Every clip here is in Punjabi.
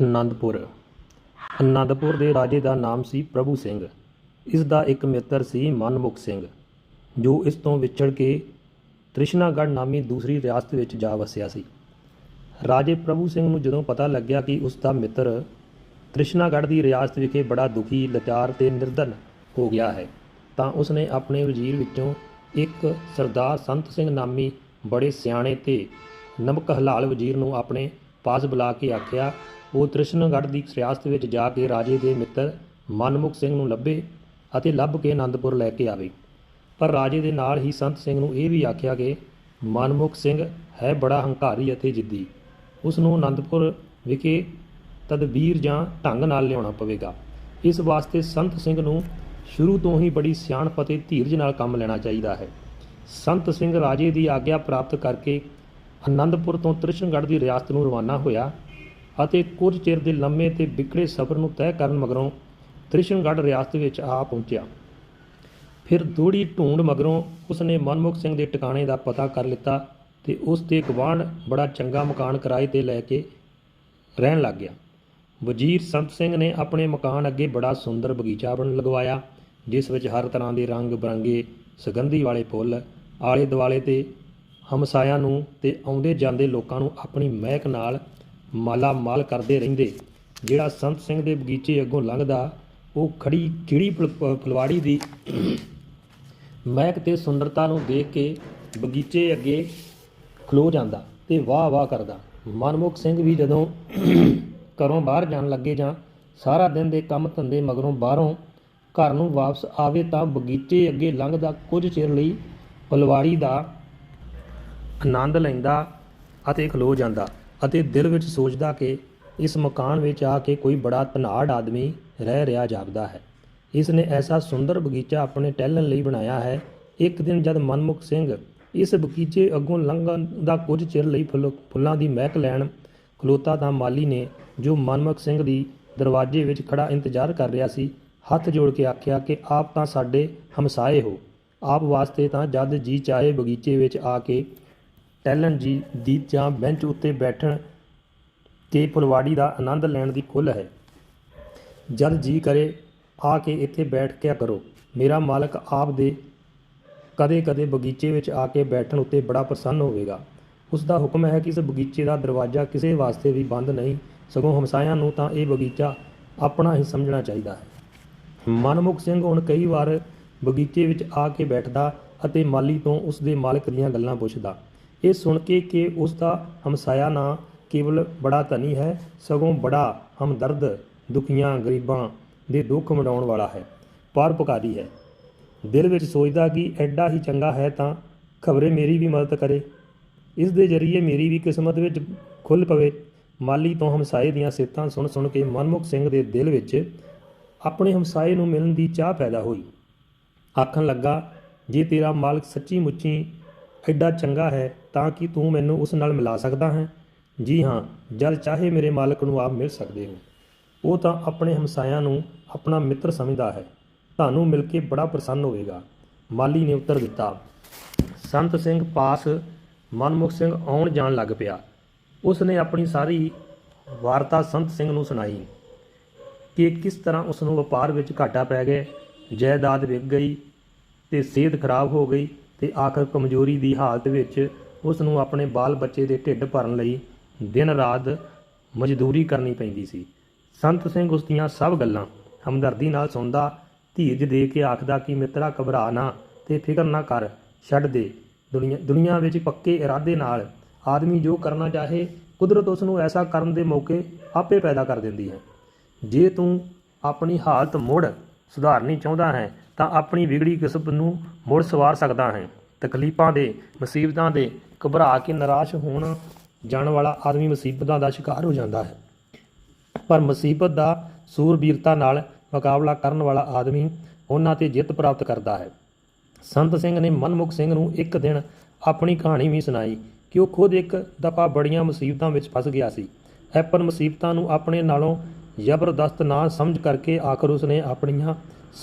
ਅਨੰਦਪੁਰ। ਅਨੰਦਪੁਰ ਦੇ ਰਾਜੇ ਦਾ ਨਾਮ ਸੀ ਪ੍ਰਭੂ ਸਿੰਘ। ਇਸ ਦਾ ਇੱਕ ਮਿੱਤਰ ਸੀ ਮਨਮੁਖ ਸਿੰਘ, ਜੋ ਇਸ ਤੋਂ ਵਿਛੜ ਕੇ ਤ੍ਰਿਸ਼ਨਾਗੜ੍ਹ ਨਾਮੀ ਦੂਸਰੀ ਰਿਆਸਤ ਵਿੱਚ ਜਾ ਵਸਿਆ ਸੀ। ਰਾਜੇ ਪ੍ਰਭੂ ਸਿੰਘ ਨੂੰ ਜਦੋਂ ਪਤਾ ਲੱਗਿਆ ਕਿ ਉਸ ਦਾ ਮਿੱਤਰ ਤ੍ਰਿਸ਼ਨਾਗੜ੍ਹ ਦੀ ਰਿਆਸਤ ਵਿਖੇ ਬੜਾ ਦੁਖੀ, ਲਾਚਾਰ ਤੇ ਨਿਰਧਨ ਹੋ ਗਿਆ ਹੈ, ਤਾਂ ਉਸਨੇ ਆਪਣੇ ਵਜ਼ੀਰ ਵਿੱਚੋਂ ਇੱਕ ਸਰਦਾਰ ਸੰਤ ਸਿੰਘ ਨਾਮੀ ਬੜੇ ਸਿਆਣੇ ਤੇ ਨਮਕ ਹਲਾਲ ਵਜ਼ੀਰ ਨੂੰ ਆਪਣੇ ਪਾਸ ਬੁਲਾ ਕੇ ਆਖਿਆ ਉਹ ਤ੍ਰਿਸ਼ਨਗੜ੍ਹ ਦੀ ਰਿਆਸਤ ਵਿੱਚ ਜਾ ਕੇ ਰਾਜੇ ਦੇ ਮਿੱਤਰ ਮਨਮੁਖ ਸਿੰਘ ਨੂੰ ਲੱਭੇ ਅਤੇ ਲੱਭ ਕੇ ਆਨੰਦਪੁਰ ਲੈ ਕੇ ਆਵੇ। ਪਰ ਰਾਜੇ ਦੇ ਨਾਲ ਹੀ ਸੰਤ ਸਿੰਘ ਨੂੰ ਇਹ ਵੀ ਆਖਿਆ ਕਿ ਮਨਮੁਖ ਸਿੰਘ ਹੈ ਬੜਾ ਹੰਕਾਰੀ ਅਤੇ ਜਿੱਦੀ। ਉਸ ਨੂੰ ਆਨੰਦਪੁਰ ਵਿਖੇ ਤਦਬੀਰ ਜਾਂ ਢੰਗ ਨਾਲ ਲਿਆਉਣਾ ਪਵੇਗਾ। ਇਸ ਵਾਸਤੇ ਸੰਤ ਸਿੰਘ ਨੂੰ ਸ਼ੁਰੂ ਤੋਂ ਹੀ ਬੜੀ ਸਿਆਣਪ ਅਤੇ ਧੀਰਜ ਨਾਲ ਕੰਮ ਲੈਣਾ ਚਾਹੀਦਾ ਹੈ। ਸੰਤ ਸਿੰਘ ਰਾਜੇ ਦੀ ਆਗਿਆ ਪ੍ਰਾਪਤ ਕਰਕੇ ਆਨੰਦਪੁਰ ਤੋਂ ਤ੍ਰਿਸ਼ਨਗੜ੍ਹ ਦੀ ਰਿਆਸਤ ਨੂੰ ਰਵਾਨਾ ਹੋਇਆ ਅਤੇ ਕੁਝ ਚਿਰ ਦੇ ਲੰਮੇ ਤੇ ਵਿਕੜੇ ਸਫ਼ਰ ਨੂੰ ਤੈਅ ਕਰਨ ਮਗਰੋਂ ਤ੍ਰਿਸ਼ਨਗੜ੍ਹ ਰਿਆਸਤ ਵਿੱਚ ਆ ਪਹੁੰਚਿਆ। ਫਿਰ ਥੋੜੀ ਢੂੰਡ ਮਗਰੋਂ ਉਸਨੇ ਮਨਮੁਖ ਸਿੰਘ ਦੇ ਟਿਕਾਣੇ ਦਾ ਪਤਾ ਕਰ ਲਿੱਤਾ ਤੇ ਉਸ ਦੇ ਗਵਾਂਢ ਬੜਾ ਚੰਗਾ ਮਕਾਨ ਕਿਰਾਏ ਤੇ ਲੈ ਕੇ ਰਹਿਣ ਲੱਗ ਗਿਆ। ਵਜ਼ੀਰ ਸੰਤ ਸਿੰਘ ਨੇ ਆਪਣੇ ਮਕਾਨ ਅੱਗੇ ਬੜਾ ਸੁੰਦਰ ਬਗੀਚਾ ਬਣ ਲਗਵਾਇਆ, ਜਿਸ ਵਿੱਚ ਹਰ ਤਰ੍ਹਾਂ ਦੇ ਰੰਗ ਬਰੰਗੇ, ਸੁਗੰਧੀ ਵਾਲੇ ਫੁੱਲ, ਆਲੇ ਦੁਆਲੇ ਤੇ ਹਮਸਾਇਆਂ ਨੂੰ ਤੇ ਆਉਂਦੇ ਜਾਂਦੇ ਲੋਕਾਂ ਨੂੰ ਆਪਣੀ ਮਹਿਕ ਨਾਲ ਮਾਲਾ ਮਾਲ ਕਰਦੇ ਰਹਿੰਦੇ। ਜਿਹੜਾ ਸੰਤ ਸਿੰਘ ਦੇ ਬਗੀਚੇ ਅੱਗੋਂ ਲੰਘਦਾ, ਉਹ ਖੜੀ ਕਿਹੜੀ ਫੁਲਵਾੜੀ ਦੀ ਮਹਿਕ ਤੇ ਸੁੰਦਰਤਾ ਨੂੰ ਦੇਖ ਕੇ ਬਗੀਚੇ ਅੱਗੇ ਖਲੋ ਜਾਂਦਾ ਤੇ ਵਾਹ ਵਾਹ ਕਰਦਾ। ਮਨਮੁਖ ਸਿੰਘ ਵੀ ਜਦੋਂ ਘਰੋਂ ਬਾਹਰ ਜਾਣ ਲੱਗੇ ਜਾਂ ਸਾਰਾ ਦਿਨ ਦੇ ਕੰਮ ਧੰਦੇ ਮਗਰੋਂ ਬਾਹਰੋਂ ਘਰ ਨੂੰ ਵਾਪਸ ਆਵੇ ਤਾਂ ਬਗੀਚੇ ਅੱਗੇ ਲੰਘਦਾ ਕੁਝ ਚਿਰ ਲਈ ਫਲਵਾੜੀ ਦਾ ਆਨੰਦ ਲੈਂਦਾ ਅਤੇ ਖਲੋ ਜਾਂਦਾ। ਅਤੇ ਦਿਲ ਵਿੱਚ ਸੋਚਦਾ ਕਿ ਇਸ ਮਕਾਨ ਵਿੱਚ ਆ ਕੇ ਕੋਈ ਬੜਾ ਧਨਾੜ ਆਦਮੀ ਰਹਿ ਰਿਹਾ ਜਾਪਦਾ ਹੈ। ਇਸ ਨੇ ਐਸਾ ਸੁੰਦਰ ਬਗੀਚਾ ਆਪਣੇ ਟਹਿਲਣ ਲਈ ਬਣਾਇਆ ਹੈ। ਇੱਕ ਦਿਨ ਜਦ ਮਨਮੁਖ ਸਿੰਘ ਇਸ ਬਗੀਚੇ ਅੱਗੋਂ ਲੰਘਣ ਦਾ ਕੁਝ ਚਿਰ ਲਈ ਫੁੱਲ- ਫੁੱਲਾਂ ਦੀ ਮਹਿਕ ਲੈਣ ਖਲੋਤਾ ਤਾਂ ਮਾਲੀ ਨੇ ਜੋ ਮਨਮੁਖ ਸਿੰਘ ਦੀ ਦਰਵਾਜ਼ੇ ਵਿੱਚ ਖੜਾ ਇੰਤਜ਼ਾਰ ਕਰ ਰਿਹਾ ਸੀ, ਹੱਥ ਜੋੜ ਕੇ ਆਖਿਆ ਕਿ ਆਪ ਤਾਂ ਸਾਡੇ ਹਮਸਾਏ ਹੋ। ਆਪ ਵਾਸਤੇ ਤਾਂ ਜਦ ਜੀ ਚਾਹੇ ਬਗੀਚੇ ਵਿੱਚ ਆ ਕੇ ਟਹਿਲਣ ਜੀ ਦੀ ਜਾਂ ਬੈਂਚ ਉੱਤੇ ਬੈਠਣ ਤੇ ਫੁਲਵਾੜੀ ਦਾ ਆਨੰਦ ਲੈਣ ਦੀ ਖੁੱਲ੍ਹ ਹੈ। ਜਦ ਜੀ ਕਰੇ, ਆ ਕੇ ਇੱਥੇ ਬੈਠ ਕੇ ਕਰੋ? ਮੇਰਾ ਮਾਲਕ ਆਪ ਦੇ ਕਦੇ-ਕਦੇ ਬਗੀਚੇ ਵਿੱਚ ਆ ਕੇ ਬੈਠਣ ਉੱਤੇ ਬੜਾ ਪ੍ਰਸੰਨ ਹੋਵੇਗਾ। ਉਸ ਦਾ ਹੁਕਮ ਹੈ ਕਿ ਇਸ ਬਗੀਚੇ ਦਾ ਦਰਵਾਜ਼ਾ ਕਿਸੇ ਵਾਸਤੇ ਵੀ ਬੰਦ ਨਹੀਂ, ਸਗੋਂ ਹਮਸਾਇਆਂ ਨੂੰ ਤਾਂ ਇਹ ਬਗੀਚਾ ਆਪਣਾ ਹੀ ਸਮਝਣਾ ਚਾਹੀਦਾ ਹੈ। ਮਨਮੁਖ ਸਿੰਘ ਹੁਣ ਕਈ ਵਾਰ ਬਗੀਚੇ ਵਿੱਚ ਆ ਕੇ ਬੈਠਦਾ ਅਤੇ ਮਾਲੀ ਤੋਂ ਉਸ ਦੇ ਮਾਲਕ ਦੀਆਂ ਗੱਲਾਂ ਪੁੱਛਦਾ। ਇਹ ਸੁਣ ਕੇ ਕਿ ਉਸ ਦਾ ਹਮਸਾਇਆ ਨਾ ਕੇਵਲ ਬੜਾ ਧਨੀ ਹੈ, ਸਗੋਂ ਬੜਾ ਹਮਦਰਦ ਦੁਖੀਆਂ ਗਰੀਬਾਂ ਦੇ ਦੁੱਖ ਮਿਟਾਉਣ ਵਾਲਾ ਹੈ ਪਰਉਪਕਾਰੀ ਹੈ। ਦਿਲ ਵਿੱਚ ਸੋਚਦਾ ਕਿ ਐਡਾ ਹੀ ਚੰਗਾ ਹੈ ਤਾਂ ਖਬਰੇ ਮੇਰੀ ਵੀ ਮਦਦ ਕਰੇ। ਇਸ ਦੇ ਜ਼ਰੀਏ ਮੇਰੀ ਵੀ ਕਿਸਮਤ ਵਿੱਚ ਖੁੱਲ ਪਵੇ। ਮਾਲੀ ਤੋਂ ਹਮਸਾਏ ਦੀਆਂ ਸਿੱਤਾਂ ਸੁਣ ਸੁਣ ਕੇ ਮਨਮੁਖ ਸਿੰਘ ਦੇ ਦਿਲ ਵਿੱਚ ਆਪਣੇ ਹਮਸਾਏ ਨੂੰ ਮਿਲਣ ਦੀ ਚਾਹ ਪੈਦਾ ਹੋਈ। ਆਖਣ ਲੱਗਾ, ਜੇ ਤੇਰਾ ਮਾਲਕ ਸੱਚੀ ਮੁੱਚੀ ਐਡਾ ਚੰਗਾ ਹੈ ਤਾਂ ਕਿ ਤੂੰ ਮੈਨੂੰ ਉਸ ਨਾਲ ਮਿਲਾ ਸਕਦਾ ਹੈ? ਜੀ ਹਾਂ ਜਦ ਚਾਹੇ ਮੇਰੇ ਮਾਲਕ ਨੂੰ ਆਪ ਮਿਲ ਸਕਦੇ ਹੋ। ਉਹ ਤਾਂ ਆਪਣੇ ਹਮਸਾਇਆਂ ਨੂੰ ਆਪਣਾ ਮਿੱਤਰ ਸਮਝਦਾ ਹੈ। ਤੁਹਾਨੂੰ ਮਿਲ ਕੇ ਬੜਾ ਪ੍ਰਸੰਨ ਹੋਵੇਗਾ। ਮਾਲੀ ਨੇ ਉੱਤਰ ਦਿੱਤਾ। ਸੰਤ ਸਿੰਘ ਪਾਸ ਮਨਮੁਖ ਸਿੰਘ ਆਉਣ ਜਾਣ ਲੱਗ ਪਿਆ। ਉਸ ਨੇ ਆਪਣੀ ਸਾਰੀ ਵਾਰਤਾ ਸੰਤ ਸਿੰਘ ਨੂੰ ਸੁਣਾਈ ਕਿ ਕਿਸ ਤਰ੍ਹਾਂ ਉਸ ਨੂੰ ਵਪਾਰ ਵਿੱਚ ਘਾਟਾ ਪੈ ਗਿਆ, ਜਾਇਦਾਦ ਵਿਕ ਗਈ ਤੇ ਸਿਹਤ ਖਰਾਬ ਹੋ ਗਈ। ਤੇ ਆਖਰ ਕਮਜ਼ੋਰੀ ਦੀ ਹਾਲਤ ਵਿੱਚ ਉਸ ਨੂੰ ਆਪਣੇ ਬਾਲ ਬੱਚੇ ਦੇ ਢਿੱਡ ਭਰਨ ਲਈ ਦਿਨ ਰਾਤ ਮਜ਼ਦੂਰੀ ਕਰਨੀ ਪੈਂਦੀ ਸੀ। ਸੰਤ ਸਿੰਘ ਉਸ ਦੀਆਂ ਸਭ ਗੱਲਾਂ ਹਮਦਰਦੀ ਨਾਲ ਸੁਣਦਾ, ਧੀਰਜ ਦੇ ਕੇ ਆਖਦਾ ਕਿ ਮਿੱਤਰਾ ਘਬਰਾ ਨਾ ਤੇ ਫਿਕਰ ਨਾ ਕਰ, ਛੱਡ ਦੇ। ਦੁਨੀਆ ਦੁਨੀਆ ਵਿੱਚ ਪੱਕੇ ਇਰਾਦੇ ਨਾਲ ਆਦਮੀ ਜੋ ਕਰਨਾ ਚਾਹੇ, ਕੁਦਰਤ ਉਸ ਨੂੰ ਐਸਾ ਕਰਨ ਦੇ ਮੌਕੇ ਆਪੇ ਪੈਦਾ ਕਰ ਦਿੰਦੀ ਹੈ। ਜੇ ਤੂੰ ਆਪਣੀ ਹਾਲਤ ਮੁੜ ਸੁਧਾਰਨੀ ਚਾਹੁੰਦਾ ਹੈ ਤਾਂ ਆਪਣੀ ਵਿਗੜੀ ਕਿਸਮਤ ਨੂੰ ਮੁੜ ਸਵਾਰ ਸਕਦਾ ਹੈ। ਤਕਲੀਫਾਂ ਦੇ, ਮੁਸੀਬਤਾਂ ਦੇ ਘਬਰਾ ਕੇ ਨਿਰਾਸ਼ ਹੋਣ ਜਾਣ ਵਾਲਾ ਆਦਮੀ ਮੁਸੀਬਤਾਂ ਦਾ ਸ਼ਿਕਾਰ ਹੋ ਜਾਂਦਾ ਹੈ। ਪਰ ਮੁਸੀਬਤ ਦਾ ਸੂਰਬੀਰਤਾ ਨਾਲ ਮੁਕਾਬਲਾ ਕਰਨ ਵਾਲਾ ਆਦਮੀ ਉਹਨਾਂ ਤੇ ਜਿੱਤ ਪ੍ਰਾਪਤ ਕਰਦਾ ਹੈ। ਸੰਤ ਸਿੰਘ ਨੇ ਮਨਮੁਖ ਸਿੰਘ ਨੂੰ ਇੱਕ ਦਿਨ ਆਪਣੀ ਕਹਾਣੀ ਵੀ ਸੁਣਾਈ ਕਿ ਉਹ ਖੁਦ ਇੱਕ ਦਫਾ ਬੜੀਆਂ ਮੁਸੀਬਤਾਂ ਵਿੱਚ ਫਸ ਗਿਆ ਸੀ। ਐਪਨ ਮੁਸੀਬਤਾਂ ਨੂੰ ਆਪਣੇ ਨਾਲੋਂ ਜ਼ਬਰਦਸਤ ਨਾ ਸਮਝ ਕਰਕੇ ਆਖਰ ਉਸਨੇ ਆਪਣੀਆਂ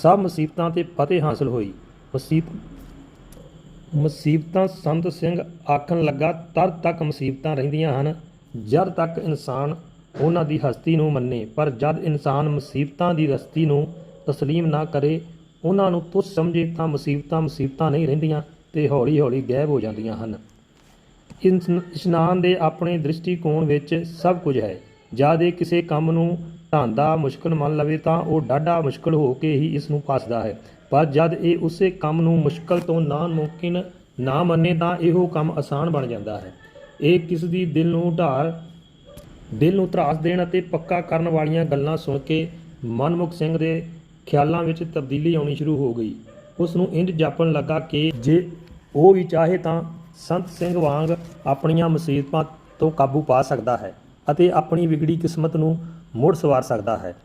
ਸਭ ਮੁਸੀਬਤਾਂ ਤੇ ਫਤਿਹ ਹਾਸਲ ਹੋਈ। ਮੁਸੀਬਤ ਮੁਸੀਬਤਾਂ ਸੰਤ ਸਿੰਘ ਆਖਣ ਲੱਗਾ, ਤਦ ਤੱਕ ਮੁਸੀਬਤਾਂ ਰਹਿੰਦੀਆਂ ਹਨ, ਜਦ ਤੱਕ ਇਨਸਾਨ ਉਹਨਾਂ ਦੀ ਹਸਤੀ ਨੂੰ ਮੰਨੇ। ਪਰ ਜਦ ਇਨਸਾਨ ਮੁਸੀਬਤਾਂ ਦੀ ਰਸਤੀ ਨੂੰ ਤਸਲੀਮ ਨਾ ਕਰੇ, ਉਹਨਾਂ ਨੂੰ ਤੁਸ ਸਮਝੇ ਤਾਂ ਮੁਸੀਬਤਾਂ ਮੁਸੀਬਤਾਂ ਨਹੀਂ ਰਹਿੰਦੀਆਂ ਤੇ ਹੌਲੀ ਹੌਲੀ ਗਾਇਬ ਹੋ ਜਾਂਦੀਆਂ ਹਨ। ਇਸ ਇਸ਼ਨਾਨ ਦੇ ਆਪਣੇ ਦ੍ਰਿਸ਼ਟੀਕੋਣ ਵਿੱਚ ਸਭ ਕੁਝ ਹੈ। ਜਦ ਇਹ ਕਿਸੇ ਕੰਮ ਨੂੰ ਢਾਂਦਾ ਮੁਸ਼ਕਲ ਮੰਨ ਲਵੇ ਤਾਂ ਉਹ ਡਾਢਾ ਮੁਸ਼ਕਲ ਹੋ ਕੇ ਹੀ ਇਸ ਨੂੰ ਫਸਦਾ ਹੈ। ਪਰ ਜਦ ਇਹ ਉਸੇ ਕੰਮ ਨੂੰ ਮੁਸ਼ਕਲ ਤੋਂ ਨਾ ਮੁਮਕਿਨ ਨਾ ਮੰਨੇ ਤਾਂ ਇਹੋ ਕੰਮ ਆਸਾਨ ਬਣ ਜਾਂਦਾ ਹੈ। ਇਹ ਕਿਸ ਦੀ ਦਿਲ ਨੂੰ ਢਾਰ ਦਿਲ ਨੂੰ ਤਰਾਸ ਦੇਣ ਅਤੇ ਪੱਕਾ ਕਰਨ ਵਾਲੀਆਂ ਗੱਲਾਂ ਸੁਣ ਕੇ ਮਨਮੁਖ ਸਿੰਘ ਦੇ ਖਿਆਲਾਂ ਵਿੱਚ ਤਬਦੀਲੀ ਆਉਣੀ ਸ਼ੁਰੂ ਹੋ ਗਈ। ਉਸ ਨੂੰ ਇੰਜ ਜਾਪਣ ਲੱਗਾ ਕਿ ਜੇ ਉਹ ਵੀ ਚਾਹੇ ਤਾਂ ਸੰਤ ਸਿੰਘ ਵਾਂਗ ਆਪਣੀਆਂ ਮੁਸੀਬਤਾਂ ਤੋਂ ਕਾਬੂ ਪਾ ਸਕਦਾ ਹੈ ਅਤੇ ਆਪਣੀ ਵਿਗੜੀ ਕਿਸਮਤ ਨੂੰ ਮੁੜ ਸਵਾਰ ਸਕਦਾ ਹੈ।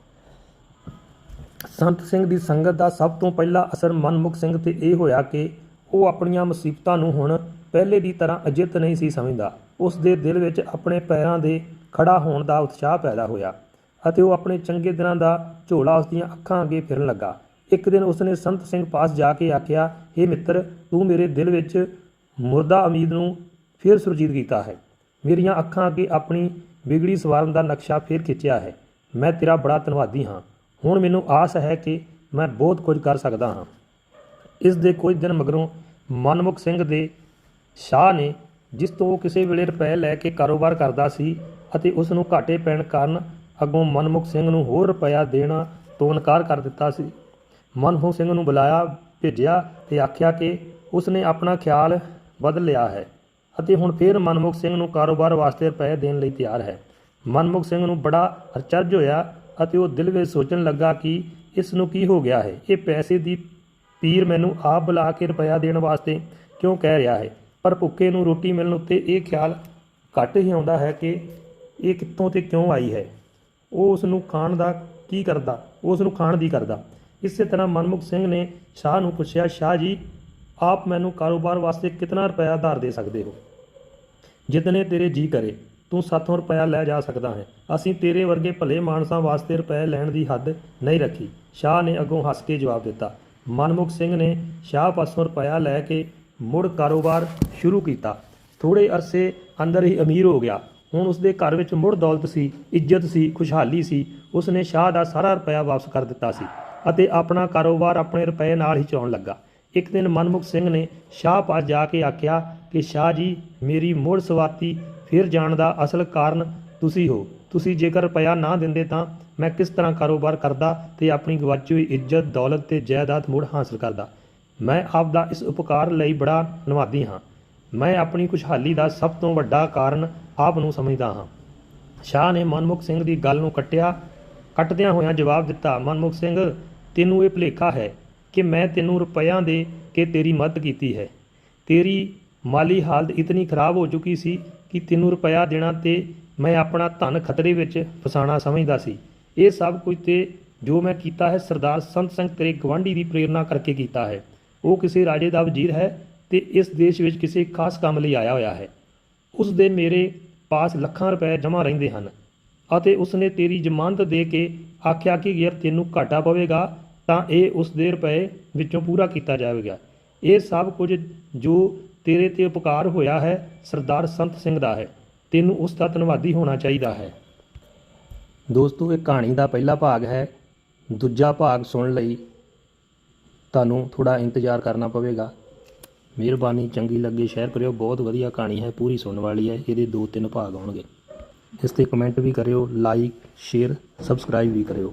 ਸੰਤ ਸਿੰਘ ਦੀ ਸੰਗਤ ਦਾ ਸਭ ਤੋਂ ਪਹਿਲਾ ਅਸਰ ਮਨਮੁਖ ਸਿੰਘ ਤੇ ਇਹ ਹੋਇਆ ਕਿ ਉਹ ਆਪਣੀਆਂ ਮੁਸੀਬਤਾਂ ਨੂੰ ਹੁਣ ਪਹਿਲੇ ਦੀ ਤਰ੍ਹਾਂ ਅਜਿੱਤ ਨਹੀਂ ਸੀ ਸਮਝਦਾ। ਉਸ ਦੇ ਦਿਲ ਵਿੱਚ ਆਪਣੇ ਪੈਰਾਂ ਦੇ ਖੜਾ ਹੋਣ ਦਾ ਉਤਸ਼ਾਹ ਪੈਦਾ ਹੋਇਆ ਅਤੇ ਉਹ ਆਪਣੇ ਚੰਗੇ ਦਿਨਾਂ ਦਾ ਝੋਲਾ ਉਸ ਦੀਆਂ ਅੱਖਾਂ ਅੱਗੇ ਫਿਰਨ ਲੱਗਾ। ਇੱਕ ਦਿਨ ਉਸਨੇ ਸੰਤ ਸਿੰਘ ਪਾਸ ਜਾ ਕੇ ਆਖਿਆ हे ਮਿੱਤਰ, ਤੂੰ ਮੇਰੇ ਦਿਲ ਵਿੱਚ ਮੁਰਦਾ ਉਮੀਦ ਨੂੰ ਫਿਰ ਸੁਰਜੀਤ ਕੀਤਾ ਹੈ। ਮੇਰੀਆਂ ਅੱਖਾਂ ਅੱਗੇ ਆਪਣੀ ਵਿਗੜੀ ਸਵਾਰਨ ਦਾ ਨਕਸ਼ਾ ਫਿਰ ਖਿੱਚਿਆ ਹੈ। ਮੈਂ ਤੇਰਾ ਬੜਾ ਧੰਨਵਾਦੀ ਹਾਂ। ਹੁਣ ਮੈਨੂੰ ਆਸ ਹੈ ਕਿ ਮੈਂ ਬਹੁਤ ਕੁਝ ਕਰ ਸਕਦਾ ਹਾਂ। ਇਸ ਦੇ ਕੁਝ ਦਿਨ ਮਗਰੋਂ ਮਨਮੁਖ ਸਿੰਘ ਦੇ ਸ਼ਾਹ ਨੇ ਜਿਸ ਤੋਂ ਉਹ ਕਿਸੇ ਵੇਲੇ ਰੁਪਏ ਲੈ ਕੇ ਕਾਰੋਬਾਰ ਕਰਦਾ ਸੀ ਅਤੇ ਉਸ ਨੂੰ ਘਾਟੇ ਪੈਣ ਕਾਰਨ ਅੱਗੋਂ ਮਨਮੁਖ ਸਿੰਘ ਨੂੰ ਹੋਰ ਰੁਪਇਆ ਦੇਣਾ ਤੋਂ ਇਨਕਾਰ ਕਰ ਦਿੱਤਾ ਸੀ। ਮਨਮੁਖ ਸਿੰਘ ਨੂੰ ਬੁਲਾਇਆ, ਭੇਜਿਆ ਤੇ ਆਖਿਆ ਕਿ ਉਸ ਨੇ ਆਪਣਾ ਖਿਆਲ ਬਦਲ ਲਿਆ ਹੈ। ਅਤੇ ਹੁਣ ਫਿਰ ਮਨਮੁਖ ਸਿੰਘ ਨੂੰ ਕਾਰੋਬਾਰ ਵਾਸਤੇ ਰੁਪਏ ਦੇਣ ਲਈ ਤਿਆਰ ਹੈ। ਮਨਮੁਖ ਸਿੰਘ ਨੂੰ ਬੜਾ ਅਚਰਜ ਹੋਇਆ ਅਤੇ ਉਹ ਦਿਲ ਵਿੱਚ ਸੋਚਣ ਲੱਗਾ ਕਿ ਇਸ ਨੂੰ ਕੀ ਹੋ ਗਿਆ ਹੈ। ਇਹ ਪੈਸੇ ਦੀ ਪੀਰ ਮੈਨੂੰ ਆਪ ਬੁਲਾ ਕੇ ਰੁਪਇਆ ਦੇਣ ਵਾਸਤੇ ਕਿਉਂ ਕਹਿ ਰਿਹਾ ਹੈ? ਪਰ ਭੁੱਖੇ ਨੂੰ ਰੋਟੀ ਮਿਲਣ ਉੱਤੇ ਇਹ ਖਿਆਲ ਘੱਟ ਹੀ ਆਉਂਦਾ ਹੈ ਕਿ ਇਹ ਕਿੱਥੋਂ ਤੇ ਕਿਉਂ ਆਈ ਹੈ। ਉਹ ਉਸ ਨੂੰ ਖਾਣ ਦਾ ਕੀ ਕਰਦਾ? ਉਹ ਉਸ ਨੂੰ ਖਾਣ ਦੀ ਕਰਦਾ। ਇਸੇ ਤਰ੍ਹਾਂ ਮਨਮੁਖ ਸਿੰਘ ਨੇ ਸ਼ਾਹ ਨੂੰ ਪੁੱਛਿਆ, ਸ਼ਾਹ ਜੀ, ਆਪ ਮੈਨੂੰ ਕਾਰੋਬਾਰ ਵਾਸਤੇ ਕਿਤਨਾ ਰੁਪਇਆ ਧਾਰ ਦੇ ਸਕਦੇ ਹੋ? ਜਿਤਨੇ ਤੇਰੇ ਜੀ ਕਰੇ, ਤੂੰ ਸਾਥੋਂ ਰੁਪਇਆ ਲੈ ਜਾ ਸਕਦਾ ਹੈ। ਅਸੀਂ ਤੇਰੇ ਵਰਗੇ ਭਲੇ ਮਾਨਸਾਂ ਵਾਸਤੇ ਰੁਪਏ ਲੈਣ ਦੀ ਹੱਦ ਨਹੀਂ ਰੱਖੀ। ਸ਼ਾਹ ਨੇ ਅੱਗੋਂ ਹੱਸ ਕੇ ਜਵਾਬ ਦਿੱਤਾ। ਮਨਮੁਖ ਸਿੰਘ ਨੇ ਸ਼ਾਹ ਪਾਸੋਂ ਰੁਪਇਆ ਲੈ ਕੇ ਮੁੜ ਕਾਰੋਬਾਰ ਸ਼ੁਰੂ ਕੀਤਾ। ਥੋੜੇ ਅਰਸੇ ਅੰਦਰ ਹੀ ਅਮੀਰ ਹੋ ਗਿਆ। ਹੁਣ ਉਸਦੇ ਘਰ ਵਿੱਚ ਮੁੜ ਦੌਲਤ ਸੀ, ਇੱਜ਼ਤ ਸੀ, ਖੁਸ਼ਹਾਲੀ ਸੀ। ਉਸਨੇ ਸ਼ਾਹ ਦਾ ਸਾਰਾ ਰੁਪਇਆ ਵਾਪਸ ਕਰ ਦਿੱਤਾ ਸੀ ਅਤੇ ਆਪਣਾ ਕਾਰੋਬਾਰ ਆਪਣੇ ਰੁਪਏ ਨਾਲ ਹੀ ਚਲਾਉਣ ਲੱਗਾ। ਇੱਕ ਦਿਨ ਮਨਮੁਖ ਸਿੰਘ ਨੇ ਸ਼ਾਹ ਪਾਸ ਜਾ ਕੇ ਆਖਿਆ ਕਿ ਸ਼ਾਹ ਜੀ, ਮੇਰੀ ਮੁੜ ਸਵਾਤੀ ਫਿਰ ਜਾਣ ਦਾ ਅਸਲ ਕਾਰਨ ਤੁਸੀਂ ਹੋ। ਤੁਸੀਂ ਜੇਕਰ ਰੁਪਇਆ ਨਾ ਦਿੰਦੇ ਤਾਂ ਮੈਂ ਕਿਸ ਤਰ੍ਹਾਂ ਕਾਰੋਬਾਰ ਕਰਦਾ ਤੇ ਆਪਣੀ ਗਵਾਚੀ ਹੋਈ ਇੱਜ਼ਤ, ਦੌਲਤ ਤੇ ਜਾਇਦਾਦ ਮੁੜ ਹਾਸਲ ਕਰਦਾ? ਮੈਂ ਆਪ ਦਾ ਇਸ ਉਪਕਾਰ ਲਈ ਬੜਾ ਧੰਨਵਾਦੀ ਹਾਂ। ਮੈਂ ਆਪਣੀ ਖੁਸ਼ਹਾਲੀ ਦਾ ਸਭ ਤੋਂ ਵੱਡਾ ਕਾਰਨ ਆਪ ਨੂੰ ਸਮਝਦਾ ਹਾਂ। ਸ਼ਾਹ ਨੇ ਮਨਮੁਖ ਸਿੰਘ ਦੀ ਗੱਲ ਨੂੰ ਕੱਟਿਆ, ਕੱਟਦਿਆਂ ਹੋਇਆਂ ਜਵਾਬ ਦਿੱਤਾ, ਮਨਮੁਖ ਸਿੰਘ, ਤੈਨੂੰ ਇਹ ਭੁਲੇਖਾ ਹੈ ਕਿ ਮੈਂ ਤੈਨੂੰ ਰੁਪਇਆਂ ਦੇ ਕੇ ਤੇਰੀ ਮਦਦ ਕੀਤੀ ਹੈ। ਤੇਰੀ ਮਾਲੀ ਹਾਲਤ ਇਤਨੀ ਖਰਾਬ ਹੋ ਚੁੱਕੀ ਸੀ ਕਿ ਤੈਨੂੰ ਰੁਪਇਆ ਦੇਣਾ ਤੇ ਮੈਂ ਆਪਣਾ ਧਨ ਖਤਰੇ ਵਿੱਚ ਫਸਾਣਾ ਸਮਝਦਾ ਸੀ। ਇਹ ਸਭ ਕੁਝ ਤੇ ਜੋ ਮੈਂ ਕੀਤਾ ਹੈ ਸਰਦਾਰ ਸੰਤ ਸਿੰਘ ਤੇਰੇ ਗਵਾਂਢੀ ਦੀ ਪ੍ਰੇਰਣਾ ਕਰਕੇ ਕੀਤਾ ਹੈ। ਉਹ ਕਿਸੇ ਰਾਜੇ ਦਾ ਵਜ਼ੀਰ ਹੈ ਤੇ ਇਸ ਦੇਸ਼ ਵਿੱਚ ਕਿਸੇ ਖਾਸ ਕੰਮ ਲਈ ਆਇਆ ਹੋਇਆ ਹੈ। ਉਸ ਦੇ ਮੇਰੇ ਪਾਸ ਲੱਖਾਂ ਰੁਪਏ ਜਮ੍ਹਾਂ ਰਹਿੰਦੇ ਹਨ ਅਤੇ ਉਸਨੇ ਤੇਰੀ ਜ਼ਮਾਨਤ ਦੇ ਕੇ ਆਖਿਆ ਕਿ ਯਾਰ ਤੈਨੂੰ ਘਾਟਾ ਪਵੇਗਾ ਤਾਂ ਇਹ ਉਸ ਦੇ ਰੁਪਏ ਵਿੱਚੋਂ ਪੂਰਾ ਕੀਤਾ ਜਾਵੇਗਾ। ਇਹ ਸਭ ਕੁਝ ਜੋ ਤੇਰੇ ਤੇ ਉਪਕਾਰ ਹੋਇਆ ਹੈ, ਸਰਦਾਰ ਸੰਤ ਸਿੰਘ ਦਾ ਹੈ। ਤੈਨੂੰ ਉਸ ਦਾ ਧੰਨਵਾਦੀ ਹੋਣਾ ਚਾਹੀਦਾ ਹੈ। ਦੋਸਤੋ, ਇਹ ਕਹਾਣੀ ਦਾ ਪਹਿਲਾ ਭਾਗ ਹੈ। ਦੂਜਾ ਭਾਗ ਸੁਣਨ ਲਈ ਤੁਹਾਨੂੰ ਥੋੜਾ ਇੰਤਜ਼ਾਰ ਕਰਨਾ ਪਵੇਗਾ। ਮਿਹਰਬਾਨੀ, ਚੰਗੀ ਲੱਗੇ, ਸ਼ੇਅਰ ਕਰਿਓ। ਬਹੁਤ ਵਧੀਆ ਕਹਾਣੀ ਹੈ, ਪੂਰੀ ਸੁਣਨ ਵਾਲੀ ਹੈ। ਇਹਦੇ ਦੋ ਤਿੰਨ ਭਾਗ ਆਉਣਗੇ। ਇਸ ਤੇ ਕਮੈਂਟ ਵੀ ਕਰਿਓ, ਲਾਈਕ, ਸ਼ੇਅਰ, ਸਬਸਕ੍ਰਾਈਬ ਵੀ ਕਰਿਓ।